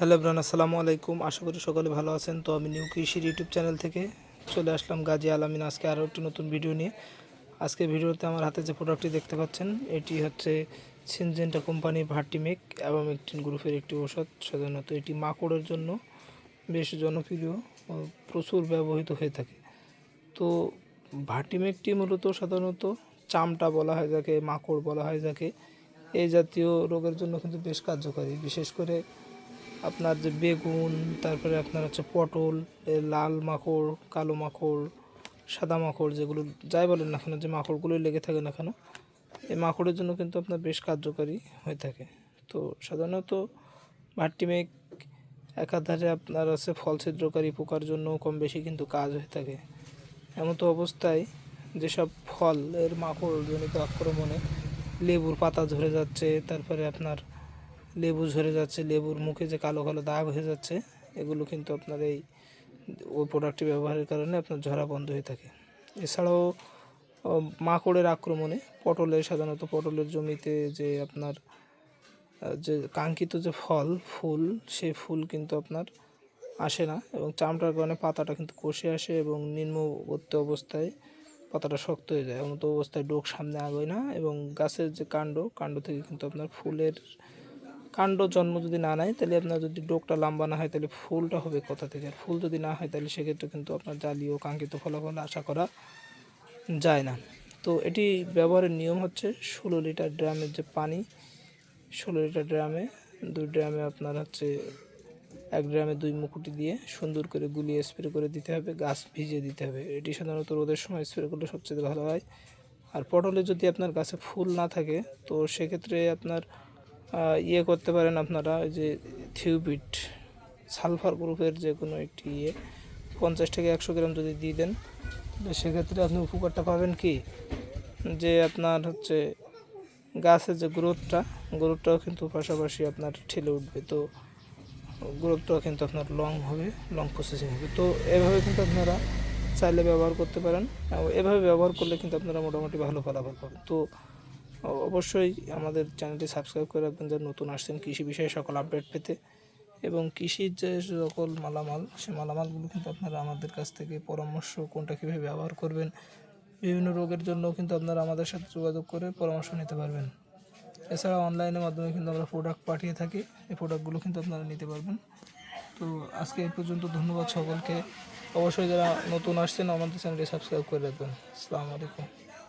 Hello bran আসসালামু আলাইকুম। আশা করি সকলে ভালো আছেন। তো আমি নিউ কৃষির ইউটিউব চ্যানেল থেকে চলে আসলাম গাজী আলামিন। আজকে আরও একটি নতুন ভিডিও নিয়ে। আজকে ভিডিওতে আমার হাতে যে প্রোডাক্টটি দেখতে পাচ্ছেন, এটি হচ্ছে সিনজেন্টা কোম্পানির ভার্টিমেক এবং একটি গ্রুপের একটি ওষুধ সাধারণত এটি মাকড়ের জন্য বেশ জনপ্রিয় প্রচুর ব্যবহৃত হয়ে থাকে। তো ভার্টিমেকটি মূলত সাধারণত চামটা বলা হয় যাকে, মাকড় বলা হয় যাকে। এই জাতীয় রোগের জন্য কিন্তু বেশ কার্যকারী। বিশেষ করে আপনার যে বেগুন, তারপরে আপনার হচ্ছে পটল লাল মাকড়, কালো মাকড়, সাদা মাকড় যেগুলো যাই বলেন না কেন, যে মাকড়গুলোই লেগে থাকে না কেন, এই মাকড়ের জন্য কিন্তু আপনার বেশ কার্যকারী হয়ে থাকে। তো সাধারণত ভার্টিমেক একাধারে আপনার আছে ফল ছিদ্রকারী পোকার জন্য কম বেশি কিন্তু কাজ হয়ে থাকে। এমন তো অবস্থায় যেসব ফল এর মাকড় জনিত আক্রমণে লেবুর পাতা ঝরে যাচ্ছে, তারপরে আপনার লেবু ঝরে যাচ্ছে, লেবুর মুখে যে কালো কালো দাগ হয়ে যাচ্ছে, এগুলো কিন্তু আপনার এই ওই প্রোডাক্টটি ব্যবহারের কারণে আপনার ঝরা বন্ধ হয়ে থাকে। এছাড়াও মাকড়ের আক্রমণে পটলের সাধারণত পটলের জমিতে যে আপনার যে কাঙ্ক্ষিত যে ফল, ফুল সেই ফুল কিন্তু আপনার আসে না এবং চামড়ার কারণে পাতাটা কিন্তু কষে আসে এবং নিম্নবর্তী অবস্থায় পাতাটা শক্ত হয়ে যায়। এমন অবস্থায় ডোক সামনে আগায় না এবং গাছের যে কাণ্ড কাণ্ড থেকে কিন্তু আপনার ফুলের কাণ্ড, জন্ম যদি না নেয়, তাহলে আপনার যদি ডোকটা লম্বা না হয়, তাহলে ফুলটা হবে কোথা থেকে? আর ফুল যদি না হয়, তাহলে সেক্ষেত্রে কিন্তু আপনার জাতীয় কাঙ্ক্ষিত ফলাফল আশা করা যায় না। তো এটি ব্যবহারের নিয়ম হচ্ছে ষোলো লিটার ড্রামের যে পানি, ষোলো লিটার ড্রামে দুই ড্রামে আপনার হচ্ছে এক ড্রামে দুই মুকুটি দিয়ে সুন্দর করে গুলিয়ে স্প্রে করে দিতে হবে, গাছ ভিজিয়ে দিতে হবে। এটি সাধারণত রোদের সময় স্প্রে করলে সবচেয়ে ভালো হয়। আর পটলে যদি আপনার গাছে ফুল না থাকে, তো সেক্ষেত্রে আপনার ইয়ে করতে পারেন আপনারা যে থিউবিট সালফার গ্রুপের যে কোনো একটি ইয়ে পঞ্চাশ থেকে একশো গ্রাম যদি দিয়ে দেন তো সেক্ষেত্রে আপনি উপকারটা পাবেন কি? যে আপনার হচ্ছে গাছের যে গ্রোথটা, গ্রোথটাও কিন্তু পাশাপাশি আপনার ঠেলে উঠবে। তো গ্রোথটাও কিন্তু আপনার লং হবে, লং প্রসেসিং হবে। তো এভাবে কিন্তু আপনারা চাইলে ব্যবহার করতে পারেন। এভাবে ব্যবহার করলে কিন্তু আপনারা মোটামুটি ভালো ফলাফল পাবেন। তো অবশ্যই আমাদের চ্যানেলটি সাবস্ক্রাইব করে রাখবেন যারা নতুন আসছেন কৃষি বিষয়ে সকল আপডেট পেতে। এবং কৃষির যে সকল মালামাল, সে মালামালগুলো কিন্তু আপনারা আমাদের কাছ থেকে পরামর্শ কোনটা কীভাবে ব্যবহার করবেন, বিভিন্ন রোগের জন্য কিন্তু আপনারা আমাদের সাথে যোগাযোগ করে পরামর্শ নিতে পারবেন। এছাড়া অনলাইনের মাধ্যমে কিন্তু আমরা প্রোডাক্ট পাঠিয়ে থাকি, এই প্রোডাক্টগুলো কিন্তু আপনারা নিতে পারবেন। তো আজকে এই পর্যন্ত ধন্যবাদ সকলকে। অবশ্যই যারা নতুন আসছেন আমাদের চ্যানেলটি সাবস্ক্রাইব করে রাখবেন। আসসালামু আলাইকুম।